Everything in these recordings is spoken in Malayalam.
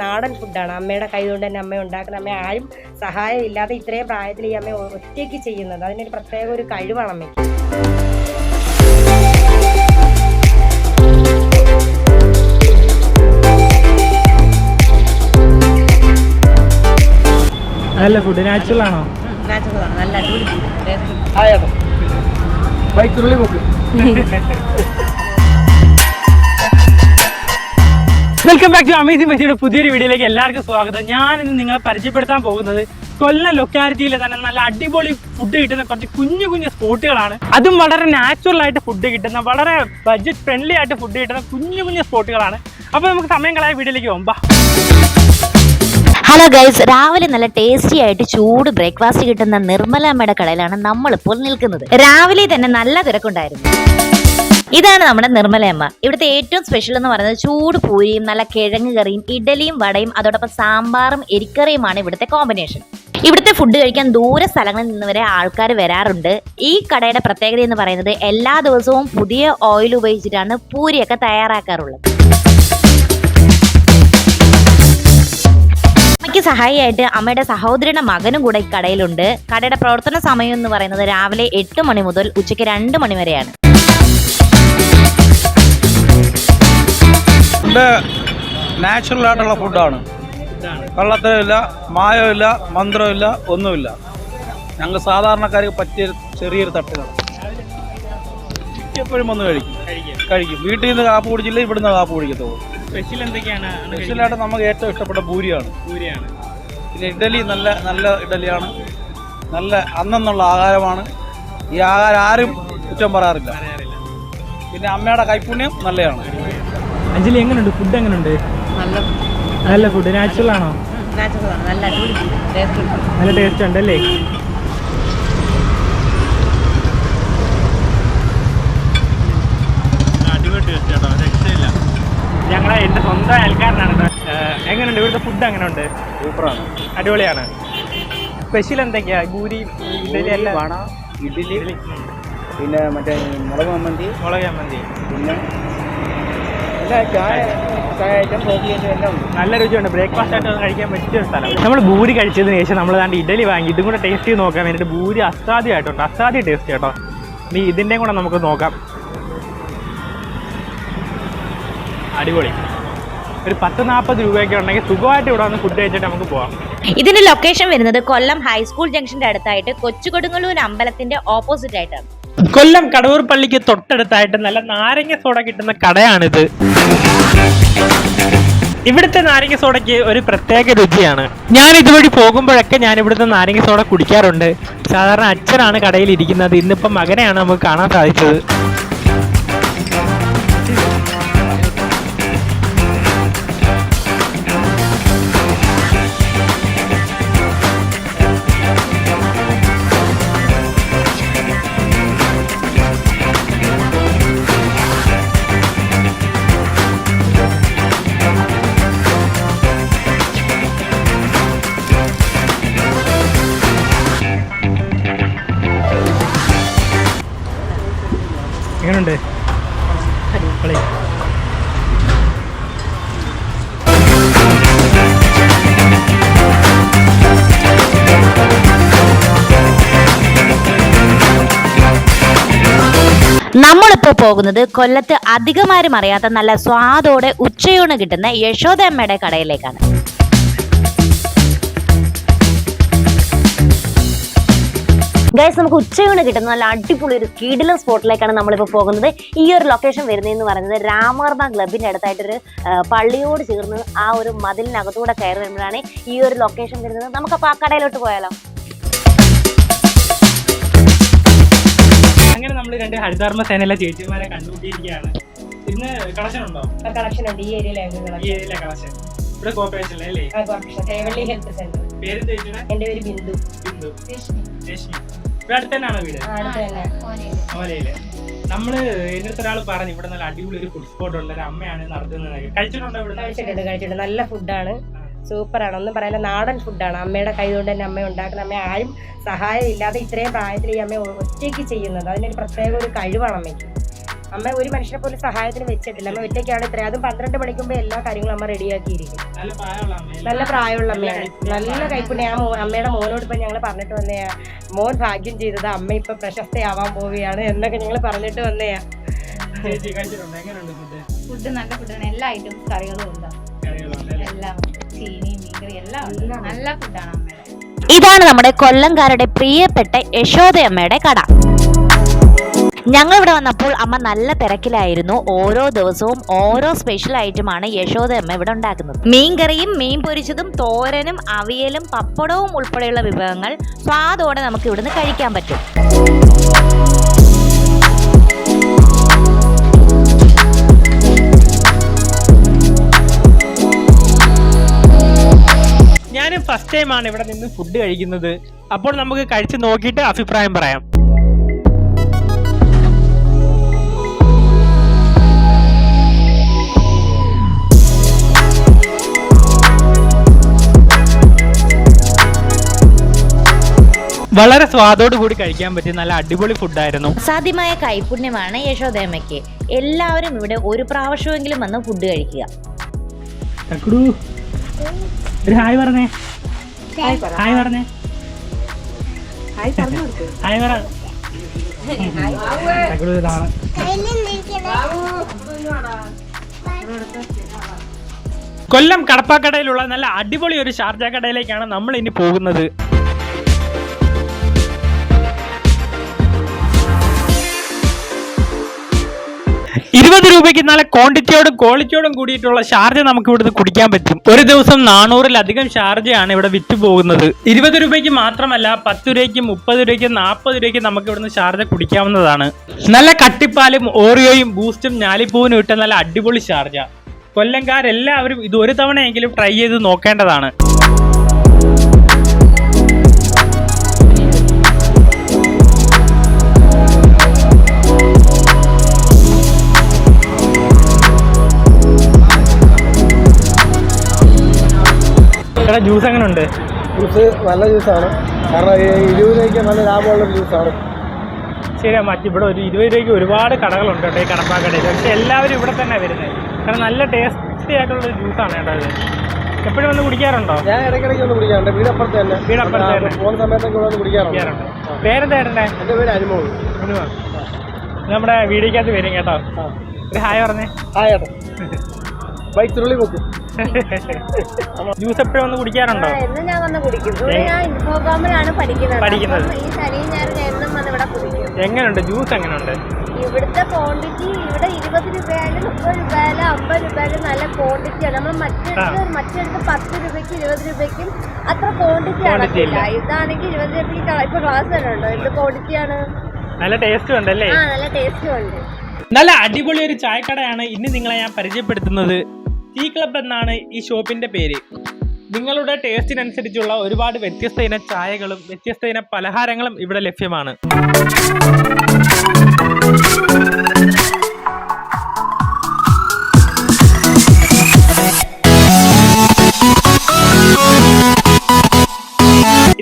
നാടൻ ഫുഡാണ് അമ്മയുടെ കൈ കൊണ്ട് തന്നെ അമ്മ ഉണ്ടാക്കുന്ന അമ്മ ആരും സഹായം ഇല്ലാതെ ഇത്രയും പ്രായത്തിൽ ഈ അമ്മ ഒറ്റയ്ക്ക് ചെയ്യുന്നത്. അതിനൊരു പ്രത്യേക ഒരു കഴിവാണ് അമ്മയ്ക്ക്. നല്ല ഫുഡ് നാച്ചുറൽ ആണോ? നല്ല അടിപൊളി ബൈക്കുള്ളിൽ പോക്ക്. വെൽക്കം ബാക്ക് ടു അമേസിംഗ് പറ്റിയുടെ പുതിയൊരു വീഡിയോയിലേക്ക് എല്ലാവർക്കും സ്വാഗതം. ഞാൻ ഇന്ന് നിങ്ങളെ പരിചയപ്പെടുത്താൻ പോകുന്നത് കൊല്ലം ലൊക്കാലിറ്റിയിൽ തന്നെ നല്ല അടിപൊളി ഫുഡ് കിട്ടുന്ന കുറച്ച് കുഞ്ഞു കുഞ്ഞു സ്പോട്ടുകളാണ് അതും വളരെ നാച്ചുറൽ ആയിട്ട് ഫുഡ് കിട്ടുന്ന വളരെ ബഡ്ജറ്റ് ഫ്രണ്ട്ലി ആയിട്ട് ഫുഡ് കിട്ടുന്ന കുഞ്ഞു കുഞ്ഞു സ്പോട്ടുകളാണ് അപ്പോൾ നമുക്ക് സമയം കളയാൻ വീഡിയോയിലേക്ക് പോകുമ്പോ ഹലോ ഗൈസ് രാവിലെ നല്ല ടേസ്റ്റി ആയിട്ട് ചൂട് ബ്രേക്ക്ഫാസ്റ്റ് കിട്ടുന്ന നിർമ്മല അമ്മയുടെ കടയിലാണ് നമ്മളിപ്പോൾ നിൽക്കുന്നത്. രാവിലെ തന്നെ നല്ല തിരക്കുണ്ടായിരുന്നു. ഇതാണ് നമ്മുടെ നിർമ്മലയമ്മ ഇവിടുത്തെ ഏറ്റവും സ്പെഷ്യൽ എന്ന് പറയുന്നത് ചൂട് പൂരിയും നല്ല കിഴങ്ങ് കറിയും ഇഡലിയും വടയും അതോടൊപ്പം സാമ്പാറും എരിക്കറിയുമാണ് ഇവിടുത്തെ കോമ്പിനേഷൻ ഇവിടുത്തെ ഫുഡ് കഴിക്കാൻ ദൂര സ്ഥലങ്ങളിൽ നിന്ന് വരെ ആൾക്കാർ വരാറുണ്ട്. ഈ കടയുടെ പ്രത്യേകത എന്ന് പറയുന്നത് എല്ലാ ദിവസവും പുതിയ ഓയിൽ ഉപയോഗിച്ചിട്ടാണ് പൂരിയൊക്കെ തയ്യാറാക്കാറുള്ളത്. അമ്മയ്ക്ക് സഹായിയായിട്ട് അമ്മയുടെ സഹോദരിയുടെ മകനും കൂടെ ഈ കടയിലുണ്ട്. കടയുടെ പ്രവർത്തന സമയം എന്ന് പറയുന്നത് രാവിലെ എട്ട് മണി മുതൽ ഉച്ചയ്ക്ക് രണ്ട് മണി വരെയാണ്. ഫുഡ് നാച്ചുറൽ ആയിട്ടുള്ള ഫുഡാണ്. കള്ളത്തരമില്ല മായമില്ല മന്ത്രമില്ല ഒന്നുമില്ല. ഞങ്ങൾ സാധാരണക്കാർക്ക് പറ്റിയ ചെറിയൊരു തട്ടുകൾ എപ്പോഴും വന്ന് കഴിക്കും. കഴിക്കും. വീട്ടിൽ നിന്ന് കാപ്പ് കുടിച്ചില്ല ഇവിടുന്ന് കാപ്പ് കുടിക്കത്തുള്ളൂ. സ്പെഷ്യൽ എന്തൊക്കെയാണ് സ്പെഷ്യലായിട്ട് നമുക്ക് ഏറ്റവും ഇഷ്ടപ്പെട്ട പൂരിയാണ് പൂരിയാണ് പിന്നെ ഇഡലി നല്ല നല്ല ഇഡലിയാണ്. നല്ല അന്നെന്നുള്ള ആഹാരമാണ്. ഈ ആഹാരം ആരും കുറ്റം പറയാറില്ല. പിന്നെ അമ്മയുടെ കൈപ്പുണ്യം നല്ലതാണ്. അഞ്ജലി എങ്ങനെയുണ്ട് ഫുഡ് എങ്ങനെയുണ്ട് നല്ല നല്ല ഫുഡ് നാച്ചുറൽ ആണോ? നല്ല ടേസ്റ്റ് ഉണ്ട്. അല്ലേ? ഞങ്ങളെ എന്റെ സ്വന്തം അയൽക്കാരനാണ് എങ്ങനെയുണ്ട് ഇവിടുത്തെ ഫുഡ് എങ്ങനെയുണ്ട് സൂപ്പറാണ്. അടിപൊളിയാണ്. സ്പെഷ്യൽ എന്തൊക്കെയാ? ഭൂരി ഇഡലി എല്ലാം? വട ഇഡ്ഡലി പിന്നെ മറ്റേ മുളക് മമ്മന്തി മുളക് ചമ്മന്തി പിന്നെ നല്ല രുചിയുണ്ട്. ബ്രേക്ക്ഫാസ്റ്റ് ആയിട്ട് കഴിക്കാൻ പറ്റിയ ഒരു സ്ഥലം. നമ്മൾ ഭൂരി കഴിച്ചതിന് ശേഷം നമ്മൾ ദാണ്ട് ഇഡലി വാങ്ങി ഇതും കൂടെ ടേസ്റ്റ് ചെയ്ത് നോക്കാൻ വേണ്ടിയിട്ട് ഭൂരി അസാധ്യമായിട്ടുണ്ട്. അസാധ്യ ടേസ്റ്റ് കേട്ടോ. നീ ഇതിന്റെയും കൂടെ നമുക്ക് നോക്കാം. അടിപൊളി. ഒരു പത്ത് നാൽപ്പത് രൂപയൊക്കെ ഉണ്ടെങ്കിൽ സുഖമായിട്ട് ഇവിടെ വന്ന് ഫുഡ് കഴിച്ചിട്ട് നമുക്ക് പോവാം. ഇതിന്റെ ലൊക്കേഷൻ വരുന്നത് കൊല്ലം ഹൈസ്കൂൾ ജംഗ്ഷന്റെ അടുത്തായിട്ട് കൊച്ചുകൊടുങ്ങല്ലൂർ അമ്പലത്തിന്റെ ഓപ്പോസിറ്റ് ആയിട്ടാണ്. കൊല്ലം കടവൂർ പള്ളിക്ക് തൊട്ടടുത്തായിട്ട് നല്ല നാരങ്ങ സോഡ കിട്ടുന്ന കടയാണിത്. ഇവിടുത്തെ നാരങ്ങ സോഡയ്ക്ക് ഒരു പ്രത്യേക രുചിയാണ്. ഞാൻ ഇതുവഴി പോകുമ്പോഴൊക്കെ ഞാൻ ഇവിടുത്തെ നാരങ്ങ സോഡ കുടിക്കാറുണ്ട്. സാധാരണ അച്ഛനാണ് കടയിൽ ഇരിക്കുന്നത് ഇന്നിപ്പം മകനെയാണ് നമുക്ക് കാണാൻ സാധിച്ചത്. പോകുന്നത് കൊല്ലത്ത് അധികമാരും അറിയാത്ത നല്ല സ്വാദോടെ ഉച്ചയൂണ് കിട്ടുന്ന യശോദ അമ്മയുടെ കടയിലേക്കാണ്. ഗൈസ് നമുക്ക് ഉച്ചയൂണ് കിട്ടുന്ന നല്ല അടിപൊളി ഒരു കീടിലം സ്പോട്ടിലേക്കാണ് നമ്മളിപ്പോൾ പോകുന്നത്. ഈ ഒരു ലൊക്കേഷൻ വരുന്നതെന്ന് പറയുന്നത് രാമർമ ക്ലബിന്റെ അടുത്തായിട്ടൊരു പള്ളിയോട് ചേർന്ന് ആ ഒരു മതിലിനകത്തൂടെ കയറി വരുമ്പോഴാണ് ഈ ഒരു ലൊക്കേഷൻ വരുന്നത്. നമുക്കപ്പോൾ ആ കടയിലോട്ട് പോയാലോ? അങ്ങനെ നമ്മൾ രണ്ട് ഹരിതകർമ്മ സേനയിലെ ചേച്ചിമാരെ കണ്ടുപിടിക്കുകയാണ് ഇന്ന് കളക്ഷൻ ഉണ്ടോ? കളക്ഷൻ ഉണ്ട്. ഈ ഏരിയയിലെ കളക്ഷൻ ഇവിടെ കോപ്പറേഷൻ അല്ലേ? തേവള്ളി ഹെൽത്ത് സെന്റർ പേര് എന്റെ എന്റെ പേര് ബിന്ദു. ബിന്ദു. രശ്മി. ഇവിടെ അടുത്ത് തന്നെയാണോ വീട് ഓലയിൽ നമ്മൾ എന്റെ അടുത്ത് ഒരാൾ പറഞ്ഞു ഇവിടെ നല്ല അടിപൊളി ഒരു ഫുഡ് സ്പോട്ട് ഉണ്ട് ഒരു അമ്മയാണ് നടത്തുന്നത്. കഴിച്ചിട്ടുണ്ടോ ഇവിടെ കഴിച്ചിട്ടുണ്ട് കഴിച്ചിട്ടുണ്ട്. നല്ല ഫുഡാണ് സൂപ്പറാണ്. ഒന്നും പറയാനില്ല നാടൻ ഫുഡാണ്. അമ്മയുടെ കൈ കൊണ്ട് തന്നെ അമ്മ ഉണ്ടാക്കുന്ന അമ്മ ആരും സഹായം ഇല്ലാതെ ഇത്രയും പ്രായത്തിൽ ഈ അമ്മ ഒറ്റയ്ക്ക് ചെയ്യുന്നത്. അതിനൊരു പ്രത്യേക ഒരു കഴിവാണ് അമ്മയ്ക്ക്. അമ്മ ഒരു മനുഷ്യനെ പോലും സഹായത്തിന് വെച്ചിട്ടില്ല. അമ്മ ഒറ്റയ്ക്കാണ് ഇത്രയും അതും പന്ത്രണ്ട് മണിക്കുമ്പോൾ എല്ലാ കാര്യങ്ങളും അമ്മ റെഡിയാക്കിയിരിക്കും നല്ല പ്രായമുള്ള അമ്മയല്ലേ? നല്ല പ്രായമുള്ള അമ്മയാണ്. നല്ല കൈപ്പുണ്യ. ആ അമ്മയുടെ മോനോട് ഇപ്പം ഞങ്ങൾ പറഞ്ഞിട്ട് വന്നയാ മോൻ ഭാഗ്യം ചെയ്തത് അമ്മ ഇപ്പം പ്രശസ്തയാവാൻ പോവുകയാണ് എന്നൊക്കെ ഞങ്ങൾ പറഞ്ഞിട്ട് വന്നയാ ചേച്ചി കഴിച്ചിട്ടുണ്ടോ? എങ്ങനെയുണ്ട് ഫുഡ്? ഫുഡ് നല്ല ഫുഡാണ്. എല്ലാ ഐറ്റംസ് കറികളും ഉണ്ട്. എല്ലാം. ചീനി മീൻകറി എല്ലാം ഉണ്ട്. നല്ല ഫുഡാണ് അമ്മയുടെ. ഇതാണ് നമ്മുടെ കൊല്ലംകാരുടെ പ്രിയപ്പെട്ട യശോദയമ്മയുടെ കട. ഞങ്ങൾ ഇവിടെ വന്നപ്പോൾ അമ്മ നല്ല തിരക്കിലായിരുന്നു. ഓരോ ദിവസവും ഓരോ സ്പെഷ്യൽ ഐറ്റമാണ് യശോദയമ്മ ഇവിടെ ഉണ്ടാക്കുന്നത്. മീൻകറിയും മീൻ പൊരിച്ചതും തോരനും അവിയലും പപ്പടവും ഉൾപ്പെടെയുള്ള വിഭവങ്ങൾ സ്വാദോടെ നമുക്ക് ഇവിടുന്ന് കഴിക്കാൻ പറ്റും. ഫസ്റ്റ് ടൈം ആണ് ഇവിടെ നിന്ന് ഫുഡ് കഴിക്കുന്നത്. അപ്പോൾ നമുക്ക് കഴിച്ച് നോക്കിയിട്ട് അഭിപ്രായം പറയാം. വളരെ സ്വാദോട് കൂടി കഴിക്കാൻ പറ്റിയ നല്ല അടിപൊളി ഫുഡായിരുന്നു സാധ്യമായ കൈപുണ്യമാണ് യശോദയമ്മയ്ക്ക്. എല്ലാവരും ഇവിടെ ഒരു പ്രാവശ്യമെങ്കിലും വന്ന് ഫുഡ് കഴിക്കുക. ഒരു ഹായ് പറഞ്ഞേ. ഹായ് പറഞ്ഞേ. ഹായ് പറ ഹായ് പറ. കൊല്ലം കടപ്പാക്കടയിലുള്ള നല്ല അടിപൊളി ഒരു ഷാർജ കടയിലേക്കാണ് നമ്മൾ ഇനി പോകുന്നത്. ഇരുപത് രൂപയ്ക്ക് നല്ല ക്വാണ്ടിറ്റിയോടും ക്വാളിറ്റിയോടും കൂടിയിട്ടുള്ള ഷാർജ നമുക്ക് ഇവിടുന്ന് കുടിക്കാൻ പറ്റും. ഒരു ദിവസം നാനൂറിലധികം ഷാർജയാണ് ഇവിടെ വിറ്റ് പോകുന്നത്. ഇരുപത് രൂപയ്ക്ക് മാത്രമല്ല പത്ത് രൂപയ്ക്ക് മുപ്പത് രൂപയ്ക്ക് നാൽപ്പത് രൂപയ്ക്ക് നമുക്ക് ഇവിടുന്ന് ഷാർജ കുടിക്കാവുന്നതാണ്. നല്ല കട്ടിപ്പാലും ഓറിയോയും ബൂസ്റ്റും ഞാലിപ്പൂവിനും ഇട്ട നല്ല അടിപൊളി ഷാർജ. കൊല്ലംകാരെല്ലാവരും ഇത് ഒരു തവണയെങ്കിലും ട്രൈ ചെയ്ത് നോക്കേണ്ടതാണ്. ഇവിടെ ജ്യൂസ് എങ്ങനെ ഉണ്ട് ജ്യൂസ് നല്ല ജ്യൂസാണ് കാരണം ഇരുപത് രൂപയ്ക്ക് നല്ല ലാഭമുള്ള ജ്യൂസാണ് ശരിയാ മറ്റ് ഇവിടെ ഒരു ഇരുപത് രൂപയ്ക്ക് ഒരുപാട് കടകളുണ്ട് കേട്ടോ ഈ കടപ്പാക്കടയിൽ. പക്ഷെ എല്ലാവരും ഇവിടെ തന്നെ വരുന്നത് കാരണം നല്ല ടേസ്റ്റി ആയിട്ടുള്ള ഒരു ജ്യൂസാണ് കേട്ടോ ഇത്. എപ്പോഴും വന്ന് കുടിക്കാറുണ്ടോ? ഞാൻ ഇടയ്ക്കിടയ്ക്ക് ഒന്ന് കുടിക്കാറുണ്ട്. വീടപ്പുറത്ത് തന്നെ. വീടപ്പുറത്ത് തന്നെ. പോകുന്ന സമയത്തൊക്കെ വന്ന് കുടിക്കാറുണ്ട്. പേരെന്തായിരുന്നേ പേരെന്താ ഏട്ടന്റെ എന്റെ പേര് അനുമോൾ. നമ്മുടെ വീടിക്കകത്ത് വരും കേട്ടോ. ഒരു ഹായ് പറഞ്ഞേ. ഹായ് ഏട്ടാ. ബൈക്ക് തുള്ളി വെക്കും ജ്യൂസ് എപ്പോഴും വന്ന് കുടിക്കാറുണ്ടോ? എന്ന് ഞാൻ വന്ന് കുടിക്കും. ഇവിടെ ഞാൻ ഇൻഫോഗ്രാമിലാണ് പഠിക്കുന്നത്. പഠിക്കുന്നത്. അപ്പം ഈ ഞായറും ഞാൻ എന്നും വന്ന് ഇവിടെ കുടിക്കും. എങ്ങനെയുണ്ട് ജ്യൂസ് എങ്ങനെയുണ്ട് ഇവിടുത്തെ ക്വാണ്ടിറ്റി ഇവിടെ ഇരുപത് രൂപയായാലും മുപ്പത് രൂപയായാലും അമ്പത് രൂപയായാലും നല്ല ക്വാണ്ടിറ്റിയാണ് നമ്മൾ മറ്റിടത്ത് മറ്റിടത്ത് പത്ത് രൂപയ്ക്ക് ഇരുപത് രൂപയ്ക്കും അത്ര ക്വാണ്ടിറ്റി Quantity ഇല്ല. അടക്കില്ല ഇതാണെങ്കിൽ ഇരുപത് രൂപയ്ക്ക് ക- ഇപ്പൊ ഗ്ലാസ് ഉണ്ടോ? എന്ത് ക്വാണ്ടിറ്റിയാണ് നല്ല ടേസ്റ്റും ഉണ്ടല്ലേ? ആ നല്ല ടേസ്റ്റും ഉണ്ട്. നല്ല അടിപൊളി ഒരു ചായക്കടയാണ് ഇന്ന് നിങ്ങളെ ഞാൻ പരിചയപ്പെടുത്തുന്നത്. ടീ ക്ലബ് എന്നാണ് ഈ ഷോപ്പിന്റെ പേര്. നിങ്ങളുടെ ടേസ്റ്റിനനുസരിച്ചുള്ള ഒരുപാട് വ്യത്യസ്ത ഇന ചായകളും വ്യത്യസ്ത ഇന പലഹാരങ്ങളും ഇവിടെ ലഭ്യമാണ്.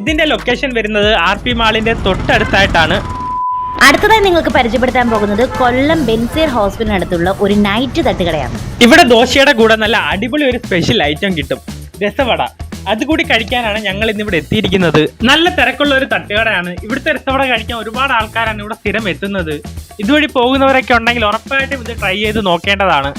ഇതിന്റെ ലൊക്കേഷൻ വരുന്നത് ആർ പി മാളിന്റെ തൊട്ടടുത്തായിട്ടാണ്. അടുത്തതായി നിങ്ങൾക്ക് പരിചയപ്പെടുത്താൻ പോകുന്നത് കൊല്ലം ബെൻസീർ ഹോസ്പിറ്റലിനടുത്തുള്ള ഒരു നൈറ്റ് തട്ടുകടയാണ്. ഇവിടെ ദോശയുടെ കൂടെ നല്ല അടിപൊളി ഒരു സ്പെഷ്യൽ ഐറ്റം കിട്ടും. രസവട. അതുകൂടി കഴിക്കാനാണ് ഞങ്ങൾ ഇന്ന് ഇവിടെ എത്തിയിരിക്കുന്നത്. നല്ല തിരക്കുള്ള ഒരു തട്ടുകടയാണ്. ഇവിടുത്തെ രസവട കഴിക്കാൻ ഒരുപാട് ആൾക്കാരാണ് ഇവിടെ സ്ഥിരം എത്തുന്നത്. ഇതുവഴി പോകുന്നവരൊക്കെ ഉണ്ടെങ്കിൽ ഉറപ്പായിട്ടും ഇത് ട്രൈ ചെയ്ത് നോക്കേണ്ടതാണ്.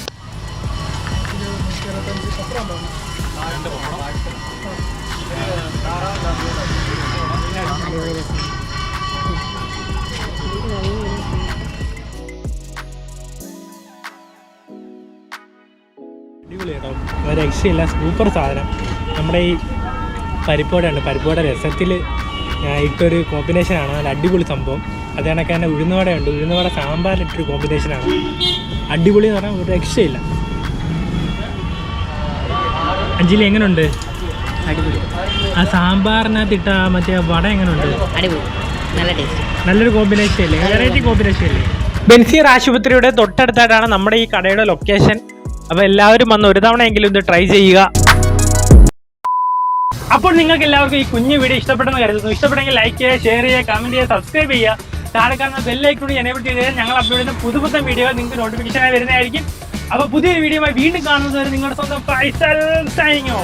അടിപൊളി കേട്ടോ ഒരു രക്ഷയില്ല. സൂപ്പർ സാധനം. നമ്മുടെ ഈ പരിപ്പോടയുണ്ട് പരിപ്പോടെ രസത്തിൽ ഇട്ടൊരു കോമ്പിനേഷനാണ് നല്ല അടിപൊളി സംഭവം. അത് കണക്ക് തന്നെ ഉഴുന്നുവട ഉണ്ട് ഉഴുന്നുവട സാമ്പാറിട്ടൊരു കോമ്പിനേഷനാണ് അടിപൊളി എന്ന് പറഞ്ഞാൽ ഒരു രക്ഷയില്ല. അഞ്ജലി എങ്ങനെയുണ്ട് അടിപൊളി. ആ സാമ്പാറിനകത്ത് ഇട്ട മറ്റേ വട എങ്ങനെയുണ്ട് അടിപൊളി. നല്ല ടേസ്റ്റ് നല്ലൊരു കോമ്പിനേഷൻ അല്ലേ? വെറൈറ്റി കോമ്പിനേഷൻ അല്ലേ? ബെൻസീർ ആശുപത്രിയുടെ തൊട്ടടുത്തായിട്ടാണ് നമ്മുടെ ഈ കടയുടെ ലൊക്കേഷൻ അപ്പോൾ എല്ലാവരും വന്ന് ഒരു തവണയെങ്കിലും ഇത് ട്രൈ ചെയ്യുക. അപ്പോൾ നിങ്ങൾക്ക് എല്ലാവർക്കും ഈ കുഞ്ഞു വീഡിയോ ഇഷ്ടപ്പെട്ടെന്ന് കരുതുന്നു. ഇഷ്ടപ്പെട്ടെങ്കിൽ ലൈക്ക് ചെയ്യുക ഷെയർ ചെയ്യുക കമന്റ് ചെയ്യുക സബ്സ്ക്രൈബ് ചെയ്യുക. താഴെ കാണുന്ന ബെല്ലൈക്കൂടി എനേബിൾ ചെയ്ത് കഴിഞ്ഞാൽ ഞങ്ങൾ അപ്ലോഡ് ചെയ്യുന്ന പുതു പുത്തൻ വീഡിയോ നിങ്ങൾക്ക് നോട്ടിഫിക്കേഷനായി വരുന്നതായിരിക്കും. അപ്പോൾ പുതിയ വീഡിയോയുമായി വീണ്ടും കാണുന്നത് നിങ്ങളുടെ സ്വന്തം പൈസ സൈനിങ്